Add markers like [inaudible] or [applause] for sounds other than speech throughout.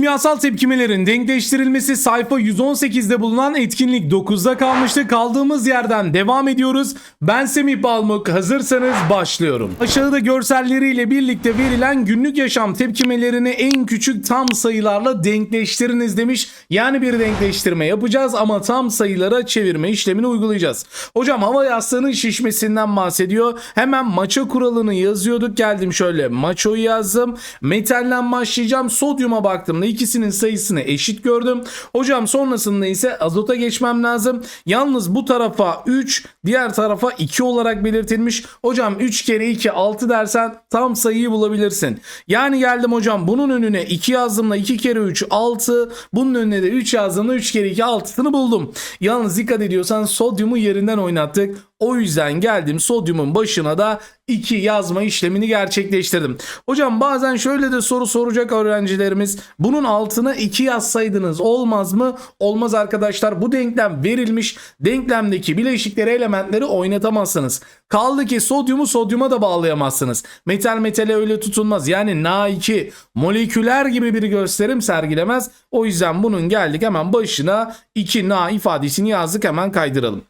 Kimyasal tepkimelerin denkleştirilmesi sayfa 118'de bulunan etkinlik 9'da kalmıştı. Kaldığımız yerden devam ediyoruz. Ben Semih Balmuk. Hazırsanız başlıyorum. Aşağıda görselleriyle birlikte verilen günlük yaşam tepkimelerini en küçük tam sayılarla denkleştiriniz demiş. Yani bir denkleştirme yapacağız ama tam sayılara çevirme işlemini uygulayacağız. Hocam hava yastığının şişmesinden bahsediyor. Hemen maça kuralını yazıyorduk. Geldim şöyle maçoyu yazdım. Metalden başlayacağım. Sodyuma baktığımda ikisinin sayısını eşit gördüm. Hocam sonrasında ise azota geçmem lazım. Yalnız bu tarafa 3, diğer tarafa 2 olarak belirtilmiş. Hocam 3 kere 2 6 dersen tam sayıyı bulabilirsin. Yani geldim hocam bunun önüne 2 yazdığımda 2 kere 3 6. Bunun önüne de 3 yazdığımda 3 kere 2 6'sını buldum. Yalnız dikkat ediyorsan sodyumu yerinden oynattık. O yüzden geldim sodyumun başına da 2 yazma işlemini gerçekleştirdim. Hocam bazen şöyle de soru soracak öğrencilerimiz. Bunun altına 2 yazsaydınız olmaz mı? Olmaz arkadaşlar. Bu denklem verilmiş. Denklemdeki bileşikleri elementleri oynatamazsınız. Kaldı ki sodyumu sodyuma da bağlayamazsınız. Metal metale öyle tutunmaz. Yani Na2 moleküler gibi bir gösterim sergilemez. O yüzden bunun geldik hemen başına 2 Na ifadesini yazdık hemen kaydıralım.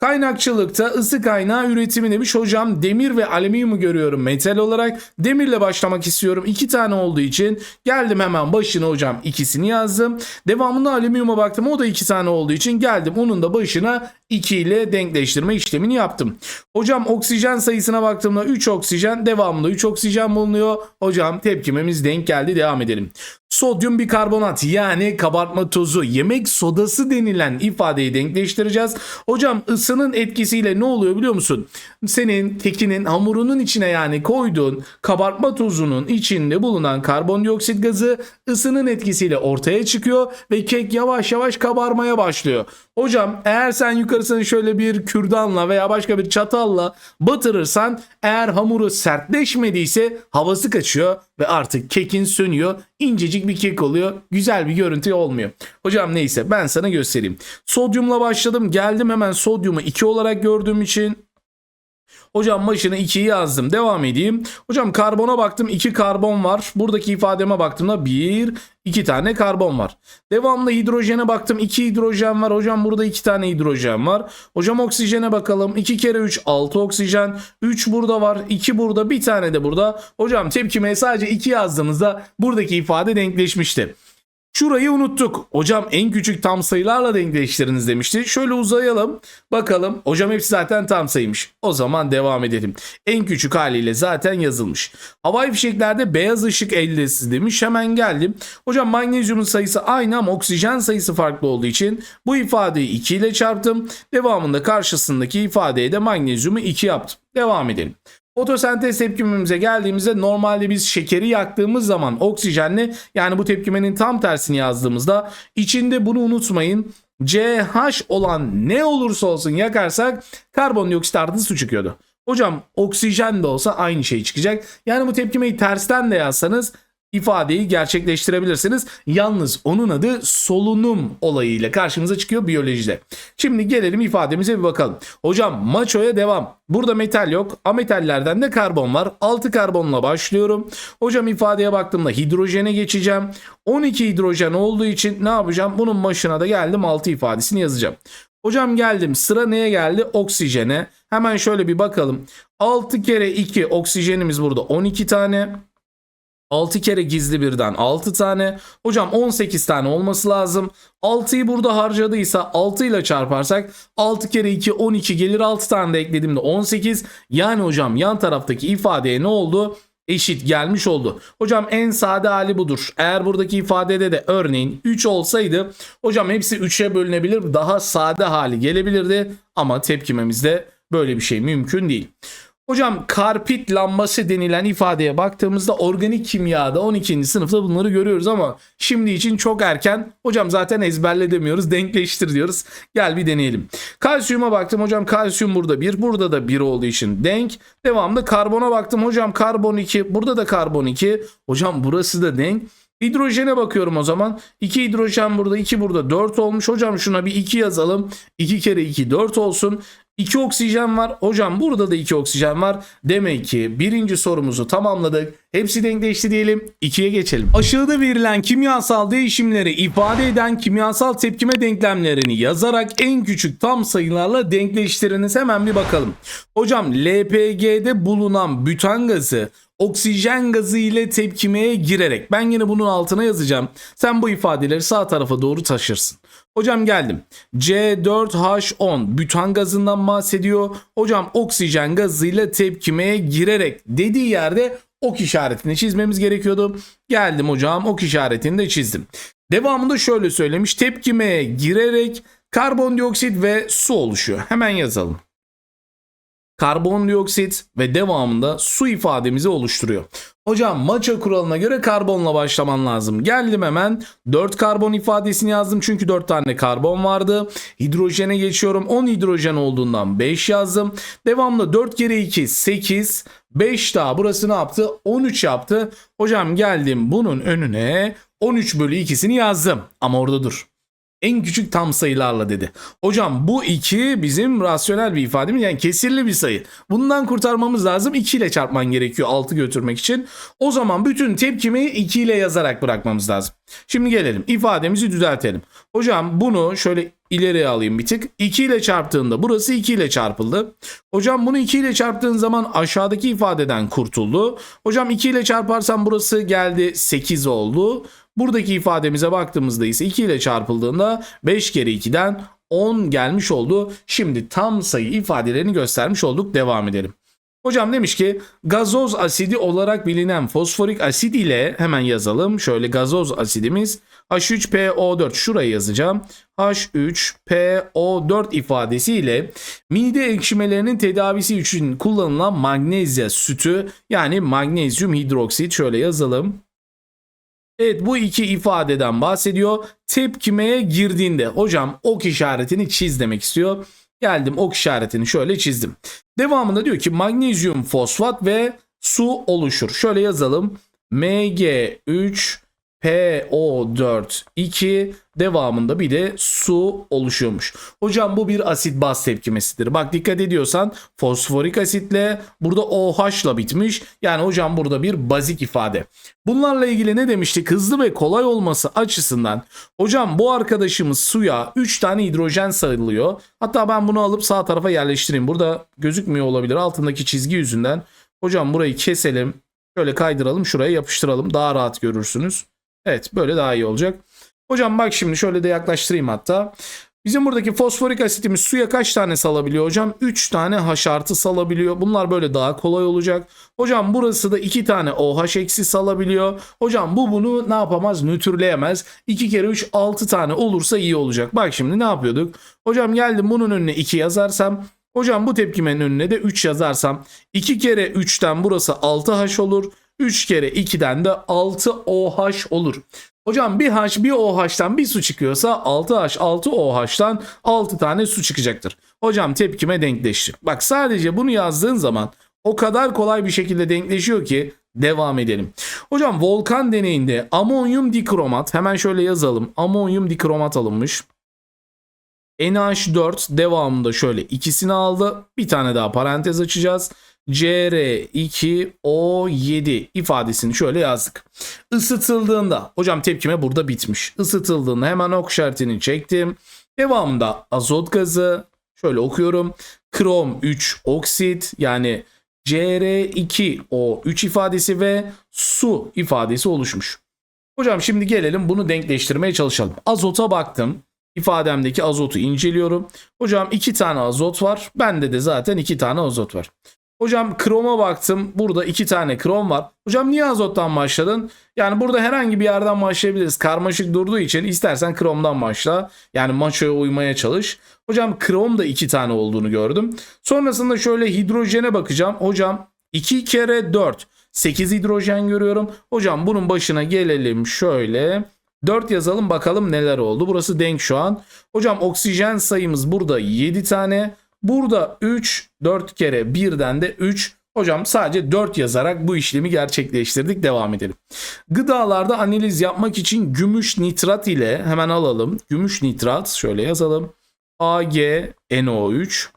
Kaynakçılıkta ısı kaynağı üretimi demiş hocam demir ve alüminyumu görüyorum metal olarak. Demirle başlamak istiyorum. iki tane olduğu için geldim hemen başına hocam ikisini yazdım. Devamında alüminyuma baktım o da iki tane olduğu için geldim onun da başına 2 ile denkleştirme işlemini yaptım. Hocam oksijen sayısına baktığımda 3 oksijen devamında 3 oksijen bulunuyor. Hocam tepkimemiz denk geldi devam edelim. Sodyum bikarbonat yani kabartma tozu yemek sodası denilen ifadeyi denkleştireceğiz. Hocam ısının etkisiyle ne oluyor biliyor musun? Senin kekinin hamurunun içine yani koyduğun kabartma tozunun içinde bulunan karbondioksit gazı ısının etkisiyle ortaya çıkıyor ve kek yavaş yavaş kabarmaya başlıyor. Hocam eğer sen yukarısını şöyle bir kürdanla veya başka bir çatalla batırırsan eğer hamuru sertleşmediyse havası kaçıyor ve artık kekin sönüyor. İncecik bir kek oluyor. Güzel bir görüntü olmuyor. Hocam neyse ben sana göstereyim. Sodyumla başladım. Geldim hemen sodyumu 2 olarak gördüğüm için Hocam başına 2'yi yazdım. Devam edeyim. Hocam karbona baktım. 2 karbon var. Buradaki ifademe baktığımda 1, 2 tane karbon var. Devamlı hidrojene baktım. 2 hidrojen var. Hocam burada 2 tane hidrojen var. Hocam oksijene bakalım. 2 kere 3 6 oksijen. 3 burada var. 2 burada. Bir tane de burada. Hocam tepkimeye sadece 2 yazdığımızda buradaki ifade denkleşmişti. Şurayı unuttuk. Hocam en küçük tam sayılarla denkleştiriniz demişti. Şöyle uzayalım. Bakalım. Hocam hepsi zaten tam sayıymış. O zaman devam edelim. En küçük haliyle zaten yazılmış. Havai fişeklerde beyaz ışık ellesi demiş. Hemen geldim. Hocam magnezyumun sayısı aynı ama oksijen sayısı farklı olduğu için bu ifadeyi 2 ile çarptım. Devamında karşısındaki ifadeye de magnezyumu 2 yaptım. Devam edelim. Fotosentez tepkimemize geldiğimizde normalde biz şekeri yaktığımız zaman oksijenle yani bu tepkimenin tam tersini yazdığımızda içinde bunu unutmayın CH olan ne olursa olsun yakarsak karbondioksit artı su çıkıyordu. Hocam oksijen de olsa aynı şey çıkacak. Yani bu tepkimeyi tersten de yazsanız ifadeyi gerçekleştirebilirsiniz. Yalnız onun adı solunum olayıyla karşımıza çıkıyor biyolojide. Şimdi gelelim ifademize bir bakalım. Hocam maçoya devam. Burada metal yok. Ametallerden de karbon var. 6 karbonla başlıyorum. Hocam ifadeye baktığımda hidrojene geçeceğim. 12 hidrojen olduğu için ne yapacağım? Bunun başına da geldim 6 ifadesini yazacağım. Hocam geldim sıra neye geldi? Oksijene. Hemen şöyle bir bakalım. 6 kere 2 oksijenimiz burada 12 tane. 6 kere gizli birden 6 tane. Hocam 18 tane olması lazım. 6'yı burada harcadıysa 6 ile çarparsak 6 kere 2 12 gelir 6 tane de eklediğimde 18. Yani hocam yan taraftaki ifadeye ne oldu? Eşit gelmiş oldu. Hocam en sade hali budur. Eğer buradaki ifadede de örneğin 3 olsaydı hocam hepsi 3'e bölünebilir. Daha sade hali gelebilirdi. Ama tepkimemizde böyle bir şey mümkün değil. Hocam karpit lambası denilen ifadeye baktığımızda organik kimyada 12. sınıfta bunları görüyoruz ama şimdi için çok erken. Hocam zaten ezberle demiyoruz denkleştir diyoruz. Gel bir deneyelim. Kalsiyuma baktım hocam kalsiyum burada 1 burada da 1 olduğu için denk. Devamlı karbona baktım hocam karbon 2 burada da karbon 2. Hocam burası da denk. Hidrojene bakıyorum o zaman. 2 hidrojen burada 2 burada 4 olmuş. Hocam şuna bir 2 yazalım. 2 kere 2 4 olsun. 2 oksijen var. Hocam burada da 2 oksijen var. Demek ki birinci sorumuzu tamamladık. Hepsi denkleşti diyelim. 2'ye geçelim. Aşağıda verilen kimyasal değişimleri ifade eden kimyasal tepkime denklemlerini yazarak en küçük tam sayılarla denkleştiriniz. Hemen bir bakalım. Hocam LPG'de bulunan bütan gazı oksijen gazı ile tepkimeye girerek ben yine bunun altına yazacağım. Sen bu ifadeleri sağ tarafa doğru taşırsın. Hocam geldim. C4H10 bütan gazından bahsediyor. Hocam oksijen gazıyla tepkimeye girerek dediği yerde ok işaretini çizmemiz gerekiyordu. Geldim hocam ok işaretini de çizdim. Devamında şöyle söylemiş. Tepkimeye girerek karbondioksit ve su oluşuyor. Hemen yazalım karbondioksit ve devamında su ifademizi oluşturuyor. Hocam maça kuralına göre karbonla başlaman lazım. Geldim hemen 4 karbon ifadesini yazdım çünkü 4 tane karbon vardı. Hidrojene geçiyorum 10 hidrojen olduğundan 5 yazdım. Devamlı 4 kere 2 8 5 daha burası ne yaptı 13 yaptı. Hocam geldim bunun önüne 13 bölü 2'sini yazdım ama orada dur en küçük tam sayılarla dedi. Hocam bu 2 bizim rasyonel bir ifademiz yani kesirli bir sayı. Bundan kurtarmamız lazım 2 ile çarpman gerekiyor 6 götürmek için. O zaman bütün tepkimi 2 ile yazarak bırakmamız lazım. Şimdi gelelim ifademizi düzeltelim. Hocam bunu şöyle ileriye alayım bir tık. 2 ile çarptığında burası 2 ile çarpıldı. Hocam bunu 2 ile çarptığın zaman aşağıdaki ifadeden kurtuldu. Hocam 2 ile çarparsam burası geldi 8 oldu. Buradaki ifademize baktığımızda ise 2 ile çarpıldığında 5 kere 2'den 10 gelmiş oldu. Şimdi tam sayı ifadelerini göstermiş olduk. Devam edelim. Hocam demiş ki gazoz asidi olarak bilinen fosforik asit ile hemen yazalım. Şöyle gazoz asidimiz H3PO4 şuraya yazacağım. H3PO4 ifadesi ile mide ekşimelerinin tedavisi için kullanılan magnezya sütü yani magnezyum hidroksit şöyle yazalım. Evet bu iki ifadeden bahsediyor. Tepkimeye girdiğinde hocam ok işaretini çiz demek istiyor. Geldim ok işaretini şöyle çizdim. Devamında diyor ki magnezyum fosfat ve su oluşur. Şöyle yazalım. Mg3 PO4 2 devamında bir de su oluşuyormuş. Hocam bu bir asit baz tepkimesidir. Bak dikkat ediyorsan fosforik asitle burada OH'la bitmiş. Yani hocam burada bir bazik ifade. Bunlarla ilgili ne demiştik? Hızlı ve kolay olması açısından hocam bu arkadaşımız suya 3 tane hidrojen sarılıyor. Hatta ben bunu alıp sağ tarafa yerleştireyim. Burada gözükmüyor olabilir altındaki çizgi yüzünden. Hocam burayı keselim. Şöyle kaydıralım şuraya yapıştıralım. Daha rahat görürsünüz. Evet böyle daha iyi olacak. Hocam bak şimdi şöyle de yaklaştırayım hatta. Bizim buradaki fosforik asitimiz suya kaç tane salabiliyor hocam? 3 tane H artı salabiliyor. Bunlar böyle daha kolay olacak. Hocam burası da 2 tane OH eksi salabiliyor. Hocam bu bunu ne yapamaz? Nötrleyemez. 2 kere 3 6 tane olursa iyi olacak. Bak şimdi ne yapıyorduk? Hocam geldim bunun önüne 2 yazarsam Hocam bu tepkimenin önüne de 3 yazarsam 2 kere 3'ten burası 6H olur. 3 kere 2'den de 6 OH olur. Hocam bir H bir OH'tan bir su çıkıyorsa 6H 6 OH'tan 6 tane su çıkacaktır. Hocam tepkime denkleşti. Bak sadece bunu yazdığın zaman o kadar kolay bir şekilde denkleşiyor ki devam edelim. Hocam volkan deneyinde amonyum dikromat hemen şöyle yazalım. Amonyum dikromat alınmış. NH4 devamında şöyle ikisini aldı. Bir tane daha parantez açacağız. CR2O7 ifadesini şöyle yazdık. Isıtıldığında hocam tepkime burada bitmiş. Isıtıldığında hemen ok işaretini çektim. Devamında azot gazı şöyle okuyorum. Krom 3 oksit yani CR2O3 ifadesi ve su ifadesi oluşmuş. Hocam şimdi gelelim bunu denkleştirmeye çalışalım. Azota baktım. İfademdeki azotu inceliyorum. Hocam iki tane azot var. Bende de zaten iki tane azot var. Hocam kroma baktım. Burada iki tane krom var. Hocam niye azottan başladın? Yani burada herhangi bir yerden başlayabiliriz. Karmaşık durduğu için istersen kromdan başla. Yani maçoya uymaya çalış. Hocam krom da iki tane olduğunu gördüm. Sonrasında şöyle hidrojene bakacağım. Hocam 2 kere 4. 8 hidrojen görüyorum. Hocam bunun başına gelelim şöyle. 4 yazalım bakalım neler oldu. Burası denk şu an. Hocam oksijen sayımız burada 7 tane. Burada 3, 4 kere birden de 3. Hocam sadece 4 yazarak bu işlemi gerçekleştirdik. Devam edelim. Gıdalarda analiz yapmak için gümüş nitrat ile hemen alalım. Gümüş nitrat şöyle yazalım. AgNO3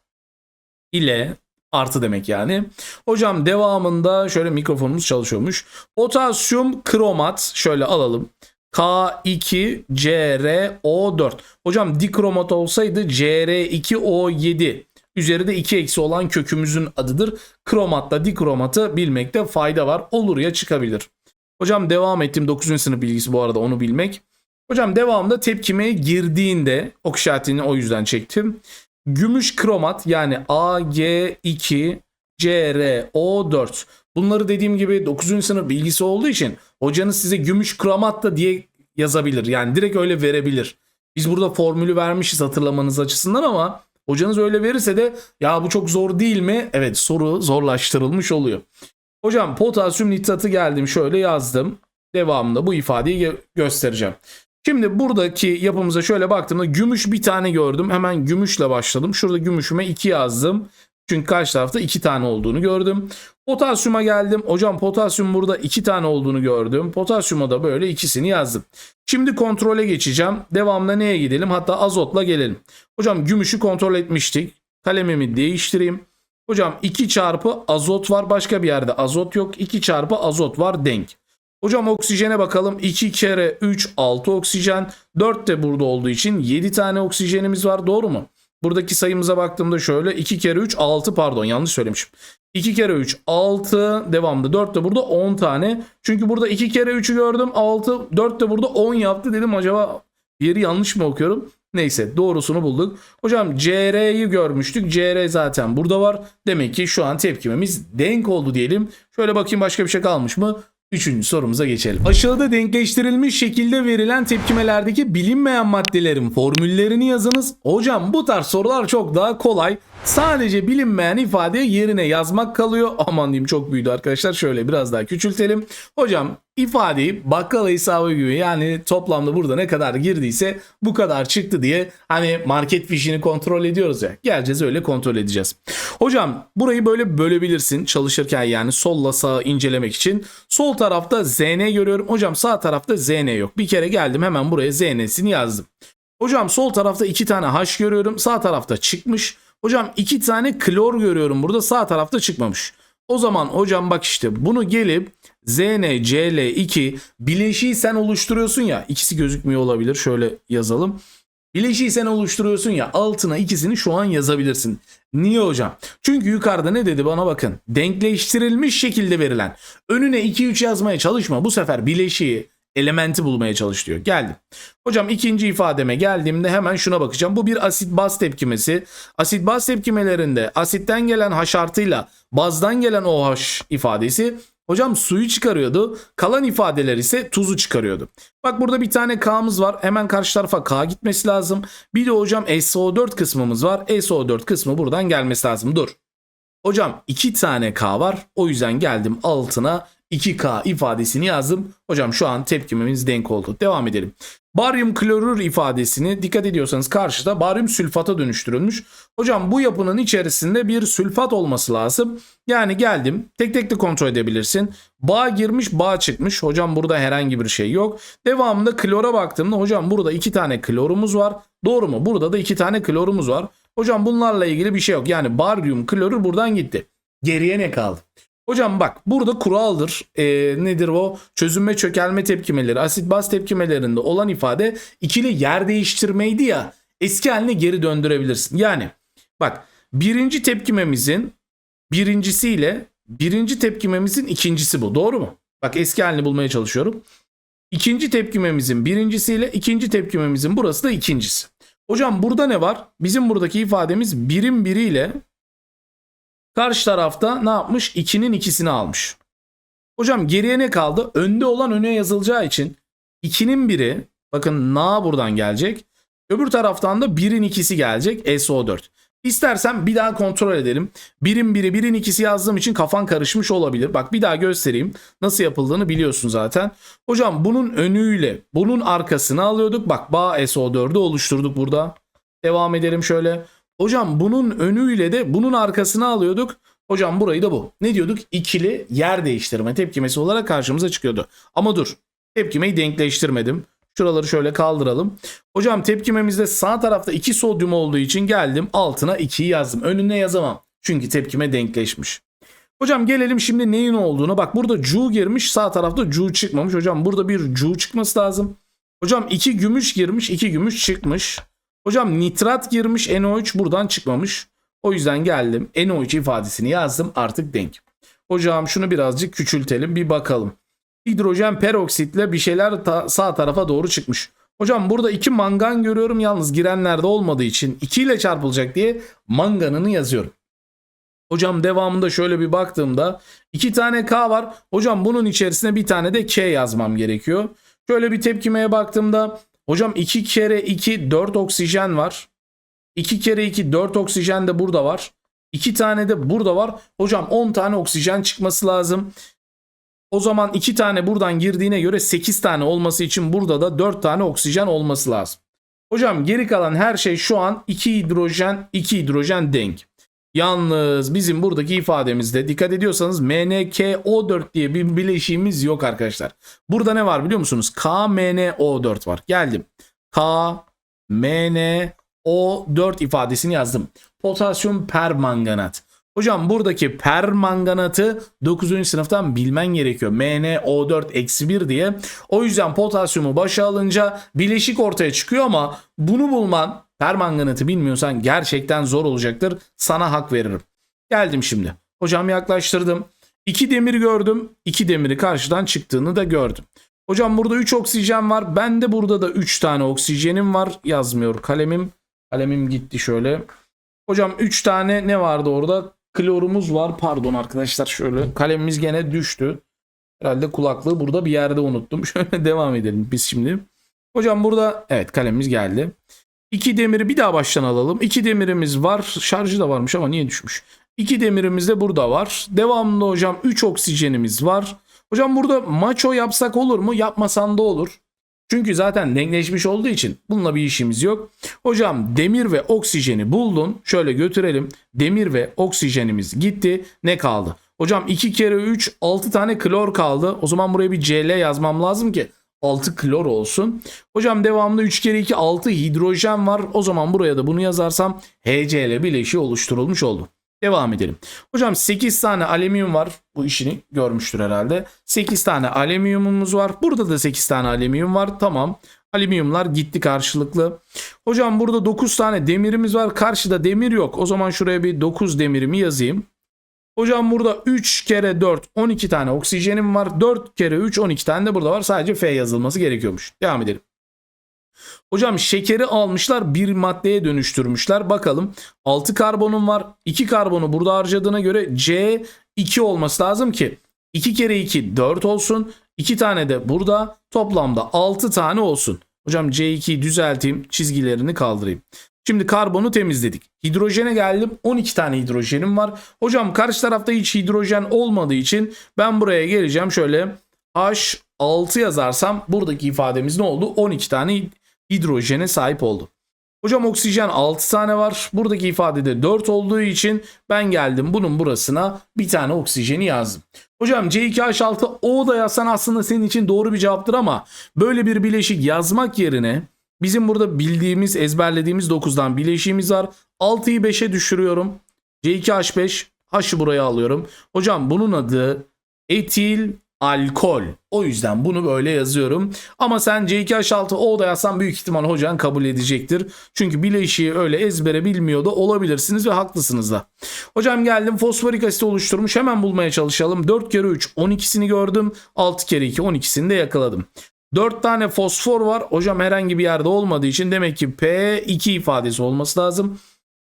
ile artı demek yani. Hocam devamında şöyle mikrofonumuz çalışıyormuş. Potasyum kromat şöyle alalım. K2CrO4. Hocam dikromat olsaydı Cr2O7 üzeri de 2 eksi olan kökümüzün adıdır. Kromatla dikromatı bilmekte fayda var. Olur ya çıkabilir. Hocam devam ettim 9. sınıf bilgisi bu arada onu bilmek. Hocam devamında tepkimeye girdiğinde ok o yüzden çektim. Gümüş kromat yani Ag2 CrO4. Bunları dediğim gibi 9. sınıf bilgisi olduğu için hocanız size gümüş kromat da diye yazabilir. Yani direkt öyle verebilir. Biz burada formülü vermişiz hatırlamanız açısından ama hocanız öyle verirse de ya bu çok zor değil mi? Evet soru zorlaştırılmış oluyor. Hocam potasyum nitratı geldim şöyle yazdım. Devamında bu ifadeyi gö- göstereceğim. Şimdi buradaki yapımıza şöyle baktığımda gümüş bir tane gördüm. Hemen gümüşle başladım. Şurada gümüşüme 2 yazdım. Çünkü karşı tarafta 2 tane olduğunu gördüm. Potasyuma geldim. Hocam potasyum burada 2 tane olduğunu gördüm. Potasyuma da böyle ikisini yazdım. Şimdi kontrole geçeceğim. Devamında neye gidelim? Hatta azotla gelelim. Hocam gümüşü kontrol etmiştik. Kalemimi değiştireyim. Hocam 2 çarpı azot var. Başka bir yerde azot yok. 2 çarpı azot var denk. Hocam oksijene bakalım. 2 kere 3 6 oksijen. 4 de burada olduğu için 7 tane oksijenimiz var. Doğru mu? Buradaki sayımıza baktığımda şöyle 2 kere 3 6 pardon yanlış söylemişim. 2 kere 3 6 devamında 4 de burada 10 tane. Çünkü burada 2 kere 3'ü gördüm 6 4 de burada 10 yaptı dedim acaba yeri yanlış mı okuyorum? Neyse doğrusunu bulduk. Hocam CR'yi görmüştük. CR zaten burada var. Demek ki şu an tepkimemiz denk oldu diyelim. Şöyle bakayım başka bir şey kalmış mı? Üçüncü sorumuza geçelim. Aşağıda denkleştirilmiş şekilde verilen tepkimelerdeki bilinmeyen maddelerin formüllerini yazınız. Hocam bu tarz sorular çok daha kolay. Sadece bilinmeyen ifadeyi yerine yazmak kalıyor. Aman diyeyim çok büyüdü arkadaşlar. Şöyle biraz daha küçültelim. Hocam ifadeyi bakkal hesabı gibi yani toplamda burada ne kadar girdiyse bu kadar çıktı diye hani market fişini kontrol ediyoruz ya. Geleceğiz öyle kontrol edeceğiz. Hocam burayı böyle bölebilirsin çalışırken yani solla sağa incelemek için. Sol tarafta ZN görüyorum. Hocam sağ tarafta ZN yok. Bir kere geldim hemen buraya ZN'sini yazdım. Hocam sol tarafta iki tane H görüyorum. Sağ tarafta çıkmış. Hocam iki tane klor görüyorum burada. Sağ tarafta çıkmamış. O zaman hocam bak işte bunu gelip ZnCl2 bileşiği sen oluşturuyorsun ya. ikisi gözükmüyor olabilir. Şöyle yazalım. Bileşiği sen oluşturuyorsun ya altına ikisini şu an yazabilirsin. Niye hocam? Çünkü yukarıda ne dedi bana bakın. Denkleştirilmiş şekilde verilen. Önüne 2-3 yazmaya çalışma. Bu sefer bileşiği elementi bulmaya çalış diyor. Geldim. Hocam ikinci ifademe geldiğimde hemen şuna bakacağım. Bu bir asit baz tepkimesi. Asit baz tepkimelerinde asitten gelen H artıyla bazdan gelen OH ifadesi Hocam suyu çıkarıyordu. Kalan ifadeler ise tuzu çıkarıyordu. Bak burada bir tane K'mız var. Hemen karşı tarafa K gitmesi lazım. Bir de hocam SO4 kısmımız var. SO4 kısmı buradan gelmesi lazım. Dur. Hocam iki tane K var. O yüzden geldim altına 2K ifadesini yazdım. Hocam şu an tepkimemiz denk oldu. Devam edelim. Baryum klorür ifadesini dikkat ediyorsanız karşıda baryum sülfata dönüştürülmüş. Hocam bu yapının içerisinde bir sülfat olması lazım. Yani geldim tek tek de kontrol edebilirsin. Bağ girmiş bağ çıkmış. Hocam burada herhangi bir şey yok. Devamında klora baktığımda hocam burada iki tane klorumuz var. Doğru mu? Burada da iki tane klorumuz var. Hocam bunlarla ilgili bir şey yok. Yani baryum klorür buradan gitti. Geriye ne kaldı? Hocam bak burada kuraldır. Ee, nedir o? Çözünme çökelme tepkimeleri, asit baz tepkimelerinde olan ifade ikili yer değiştirmeydi ya. Eski haline geri döndürebilirsin. Yani bak birinci tepkimemizin birincisiyle birinci tepkimemizin ikincisi bu. Doğru mu? Bak eski halini bulmaya çalışıyorum. İkinci tepkimemizin birincisiyle ikinci tepkimemizin burası da ikincisi. Hocam burada ne var? Bizim buradaki ifademiz birim biriyle Karşı tarafta ne yapmış? 2'nin ikisini almış. Hocam geriye ne kaldı? Önde olan öne yazılacağı için 2'nin biri bakın na buradan gelecek. Öbür taraftan da 1'in ikisi gelecek SO4. İstersen bir daha kontrol edelim. Birin biri birin ikisi yazdığım için kafan karışmış olabilir. Bak bir daha göstereyim. Nasıl yapıldığını biliyorsun zaten. Hocam bunun önüyle bunun arkasını alıyorduk. Bak bağ SO4'ü oluşturduk burada. Devam edelim şöyle. Hocam bunun önüyle de bunun arkasını alıyorduk. Hocam burayı da bu. Ne diyorduk? İkili yer değiştirme tepkimesi olarak karşımıza çıkıyordu. Ama dur. Tepkimeyi denkleştirmedim. Şuraları şöyle kaldıralım. Hocam tepkimemizde sağ tarafta 2 sodyum olduğu için geldim altına 2'yi yazdım. Önüne yazamam. Çünkü tepkime denkleşmiş. Hocam gelelim şimdi neyin olduğunu. Bak burada Cu girmiş sağ tarafta Cu çıkmamış. Hocam burada bir Cu çıkması lazım. Hocam iki gümüş girmiş iki gümüş çıkmış. Hocam nitrat girmiş NO3 buradan çıkmamış. O yüzden geldim NO3 ifadesini yazdım artık denk. Hocam şunu birazcık küçültelim bir bakalım. Hidrojen peroksitle bir şeyler ta- sağ tarafa doğru çıkmış. Hocam burada iki mangan görüyorum yalnız girenlerde olmadığı için 2 ile çarpılacak diye manganını yazıyorum. Hocam devamında şöyle bir baktığımda iki tane K var. Hocam bunun içerisine bir tane de K yazmam gerekiyor. Şöyle bir tepkimeye baktığımda hocam 2 kere 2 4 oksijen var. 2 kere 2 4 oksijen de burada var. 2 tane de burada var. Hocam 10 tane oksijen çıkması lazım. O zaman 2 tane buradan girdiğine göre 8 tane olması için burada da 4 tane oksijen olması lazım. Hocam geri kalan her şey şu an 2 hidrojen 2 hidrojen denk. Yalnız bizim buradaki ifademizde dikkat ediyorsanız MnKO4 diye bir bileşiğimiz yok arkadaşlar. Burada ne var biliyor musunuz? KMnO4 var. Geldim. KMnO4 ifadesini yazdım. Potasyum permanganat. Hocam buradaki permanganatı 9. sınıftan bilmen gerekiyor. MnO4-1 diye. O yüzden potasyumu başa alınca bileşik ortaya çıkıyor ama bunu bulman permanganatı bilmiyorsan gerçekten zor olacaktır. Sana hak veririm. Geldim şimdi. Hocam yaklaştırdım. 2 demir gördüm. 2 demiri karşıdan çıktığını da gördüm. Hocam burada 3 oksijen var. Ben de burada da 3 tane oksijenim var. Yazmıyor kalemim. Kalemim gitti şöyle. Hocam 3 tane ne vardı orada? Klorumuz var. Pardon arkadaşlar şöyle. Kalemimiz gene düştü. Herhalde kulaklığı burada bir yerde unuttum. [laughs] Şöyle devam edelim biz şimdi. Hocam burada evet kalemimiz geldi. İki demiri bir daha baştan alalım. İki demirimiz var. Şarjı da varmış ama niye düşmüş? İki demirimiz de burada var. Devamlı hocam 3 oksijenimiz var. Hocam burada maço yapsak olur mu? Yapmasan da olur. Çünkü zaten denkleşmiş olduğu için bununla bir işimiz yok. Hocam demir ve oksijeni buldun. Şöyle götürelim. Demir ve oksijenimiz gitti. Ne kaldı? Hocam 2 kere 3 6 tane klor kaldı. O zaman buraya bir Cl yazmam lazım ki 6 klor olsun. Hocam devamlı 3 kere 2 6 hidrojen var. O zaman buraya da bunu yazarsam HCl bileşiği oluşturulmuş oldu. Devam edelim. Hocam 8 tane alüminyum var. Bu işini görmüştür herhalde. 8 tane alüminyumumuz var. Burada da 8 tane alüminyum var. Tamam. Alüminyumlar gitti karşılıklı. Hocam burada 9 tane demirimiz var. Karşıda demir yok. O zaman şuraya bir 9 demirimi yazayım. Hocam burada 3 kere 4 12 tane oksijenim var. 4 kere 3 12 tane de burada var. Sadece F yazılması gerekiyormuş. Devam edelim. Hocam şekeri almışlar bir maddeye dönüştürmüşler. Bakalım 6 karbonum var. 2 karbonu burada harcadığına göre C2 olması lazım ki 2 kere 2 4 olsun. 2 tane de burada toplamda 6 tane olsun. Hocam C2'yi düzelteyim çizgilerini kaldırayım. Şimdi karbonu temizledik. Hidrojene geldim. 12 tane hidrojenim var. Hocam karşı tarafta hiç hidrojen olmadığı için ben buraya geleceğim. Şöyle H6 yazarsam buradaki ifademiz ne oldu? 12 tane hidrojene sahip oldu. Hocam oksijen 6 tane var. Buradaki ifadede 4 olduğu için ben geldim bunun burasına bir tane oksijeni yazdım. Hocam C2H6 O da yazsan aslında senin için doğru bir cevaptır ama böyle bir bileşik yazmak yerine bizim burada bildiğimiz ezberlediğimiz 9'dan bileşiğimiz var. 6'yı 5'e düşürüyorum. C2H5 H'ı buraya alıyorum. Hocam bunun adı etil alkol. O yüzden bunu böyle yazıyorum. Ama sen C2H6O da yazsan büyük ihtimal hocan kabul edecektir. Çünkü bileşiği öyle ezbere bilmiyor da olabilirsiniz ve haklısınız da. Hocam geldim fosforik asit oluşturmuş. Hemen bulmaya çalışalım. 4 kere 3 12'sini gördüm. 6 kere 2 12'sini de yakaladım. 4 tane fosfor var. Hocam herhangi bir yerde olmadığı için demek ki P2 ifadesi olması lazım.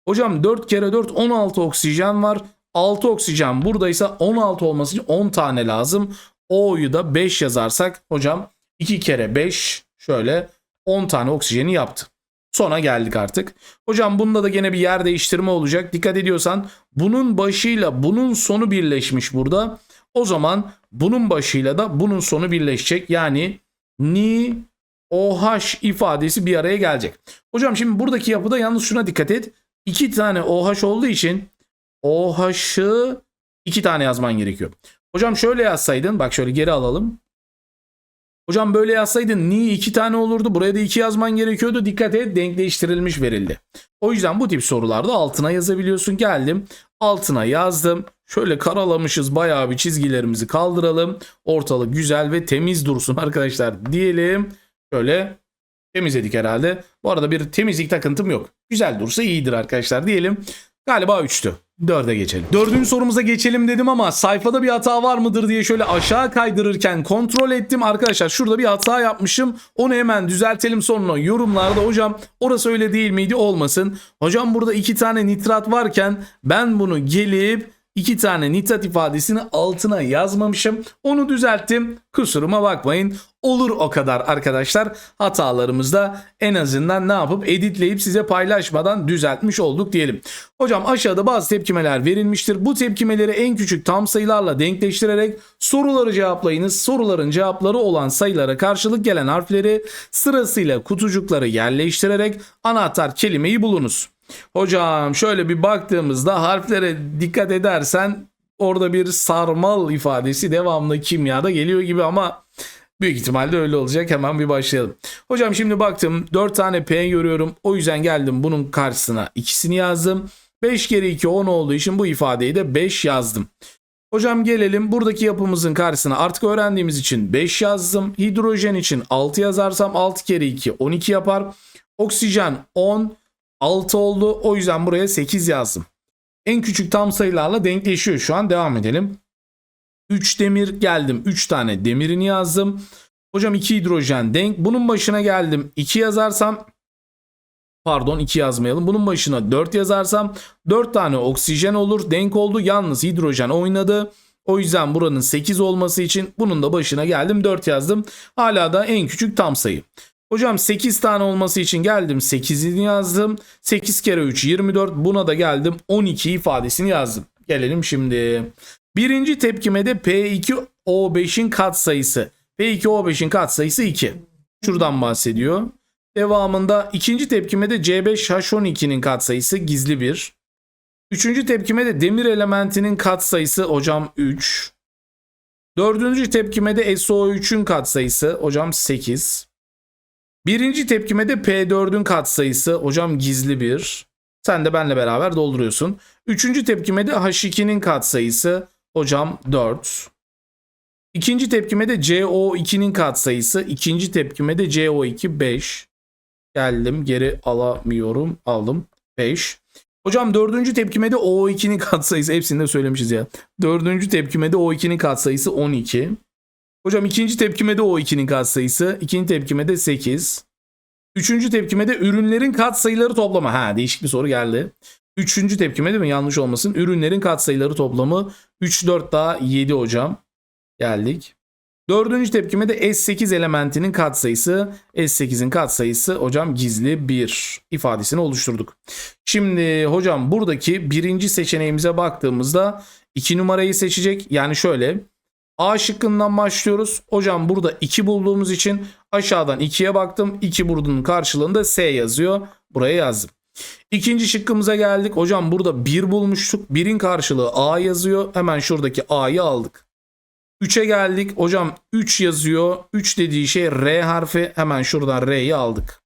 Hocam 4 kere 4 16 oksijen var. 6 oksijen buradaysa 16 olması için 10 tane lazım. O'yu da 5 yazarsak hocam 2 kere 5 şöyle 10 tane oksijeni yaptı. Sona geldik artık. Hocam bunda da gene bir yer değiştirme olacak. Dikkat ediyorsan bunun başıyla bunun sonu birleşmiş burada. O zaman bunun başıyla da bunun sonu birleşecek. Yani ni OH ifadesi bir araya gelecek. Hocam şimdi buradaki yapıda yalnız şuna dikkat et. 2 tane OH olduğu için OH'ı 2 tane yazman gerekiyor. Hocam şöyle yazsaydın bak şöyle geri alalım. Hocam böyle yazsaydın ni iki tane olurdu. Buraya da iki yazman gerekiyordu. Dikkat et denk değiştirilmiş verildi. O yüzden bu tip sorularda altına yazabiliyorsun. Geldim. Altına yazdım. Şöyle karalamışız bayağı bir çizgilerimizi kaldıralım. Ortalık güzel ve temiz dursun arkadaşlar diyelim. Şöyle temizledik herhalde. Bu arada bir temizlik takıntım yok. Güzel dursa iyidir arkadaşlar diyelim. Galiba 3'tü. 4'e geçelim. Dördüncü sorumuza geçelim dedim ama sayfada bir hata var mıdır diye şöyle aşağı kaydırırken kontrol ettim. Arkadaşlar şurada bir hata yapmışım. Onu hemen düzeltelim sonra yorumlarda hocam orası öyle değil miydi olmasın. Hocam burada iki tane nitrat varken ben bunu gelip iki tane nitrat ifadesini altına yazmamışım. Onu düzelttim. Kusuruma bakmayın. Olur o kadar arkadaşlar. Hatalarımızda en azından ne yapıp editleyip size paylaşmadan düzeltmiş olduk diyelim. Hocam aşağıda bazı tepkimeler verilmiştir. Bu tepkimeleri en küçük tam sayılarla denkleştirerek soruları cevaplayınız. Soruların cevapları olan sayılara karşılık gelen harfleri sırasıyla kutucukları yerleştirerek anahtar kelimeyi bulunuz. Hocam şöyle bir baktığımızda harflere dikkat edersen orada bir sarmal ifadesi devamlı kimyada geliyor gibi ama büyük ihtimalle öyle olacak. Hemen bir başlayalım. Hocam şimdi baktım 4 tane P görüyorum. O yüzden geldim bunun karşısına ikisini yazdım. 5 kere 2 10 olduğu için bu ifadeyi de 5 yazdım. Hocam gelelim buradaki yapımızın karşısına artık öğrendiğimiz için 5 yazdım. Hidrojen için 6 yazarsam 6 kere 2 12 yapar. Oksijen 10 6 oldu. O yüzden buraya 8 yazdım. En küçük tam sayılarla denkleşiyor şu an. Devam edelim. 3 demir geldim. 3 tane demirini yazdım. Hocam 2 hidrojen denk. Bunun başına geldim. 2 yazarsam pardon 2 yazmayalım. Bunun başına 4 yazarsam 4 tane oksijen olur. Denk oldu. Yalnız hidrojen oynadı. O yüzden buranın 8 olması için bunun da başına geldim 4 yazdım. Hala da en küçük tam sayı. Hocam 8 tane olması için geldim 8'ini yazdım. 8 kere 3 24 buna da geldim 12 ifadesini yazdım. Gelelim şimdi. Birinci tepkimede P2O5'in katsayısı. P2O5'in katsayısı 2. Şuradan bahsediyor. Devamında ikinci tepkimede C5H12'nin katsayısı gizli 1. Üçüncü tepkimede demir elementinin katsayısı hocam 3. Dördüncü tepkimede SO3'ün katsayısı hocam 8. Birinci tepkimede P4'ün katsayısı hocam gizli 1. Sen de benle beraber dolduruyorsun. Üçüncü tepkimede H2'nin katsayısı hocam 4. İkinci tepkimede CO2'nin katsayısı. ikinci tepkimede CO2 5. Geldim geri alamıyorum. Aldım 5. Hocam dördüncü tepkimede O2'nin katsayısı. Hepsini de söylemişiz ya. Dördüncü tepkimede O2'nin katsayısı 12. Hocam ikinci tepkimede O2'nin katsayısı. ikinci tepkimede 8. Üçüncü tepkimede ürünlerin katsayıları toplama. Ha değişik bir soru geldi. Üçüncü tepkime değil mi? Yanlış olmasın. Ürünlerin katsayıları toplamı 3, 4 daha 7 hocam. Geldik. Dördüncü tepkime de S8 elementinin katsayısı. S8'in katsayısı hocam gizli 1 ifadesini oluşturduk. Şimdi hocam buradaki birinci seçeneğimize baktığımızda 2 numarayı seçecek. Yani şöyle A şıkkından başlıyoruz. Hocam burada 2 bulduğumuz için aşağıdan 2'ye baktım. 2 bunun karşılığında S yazıyor. Buraya yazdım. İkinci şıkkımıza geldik. Hocam burada 1 bulmuştuk. 1'in karşılığı A yazıyor. Hemen şuradaki A'yı aldık. 3'e geldik. Hocam 3 yazıyor. 3 dediği şey R harfi. Hemen şuradan R'yi aldık.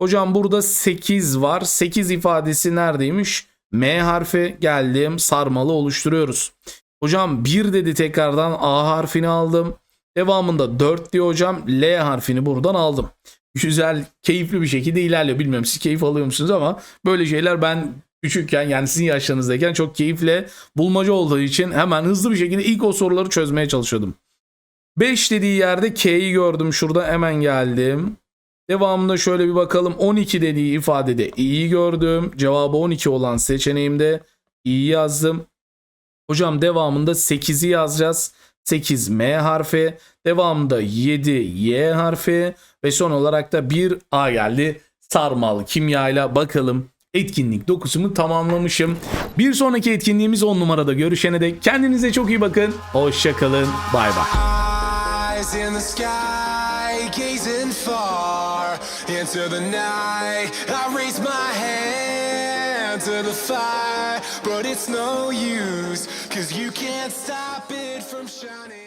Hocam burada 8 var. 8 ifadesi neredeymiş? M harfi geldim. Sarmalı oluşturuyoruz. Hocam 1 dedi tekrardan A harfini aldım. Devamında 4 diyor hocam. L harfini buradan aldım. Güzel, keyifli bir şekilde ilerliyor. Bilmiyorum siz keyif alıyor musunuz ama böyle şeyler ben küçükken yani sizin yaşlarınızdayken çok keyifle bulmaca olduğu için hemen hızlı bir şekilde ilk o soruları çözmeye çalışıyordum. 5 dediği yerde K'yi gördüm. Şurada hemen geldim. Devamında şöyle bir bakalım. 12 dediği ifadede i'yi gördüm. Cevabı 12 olan seçeneğimde i'yi yazdım. Hocam devamında 8'i yazacağız. 8 M harfi. Devamında 7 Y harfi. Ve son olarak da bir A geldi. Sarmal kimyayla bakalım. Etkinlik dokusumu tamamlamışım. Bir sonraki etkinliğimiz 10 numarada görüşene dek kendinize çok iyi bakın. Hoşçakalın. Bay bay. to the fire, but it's no use, shining.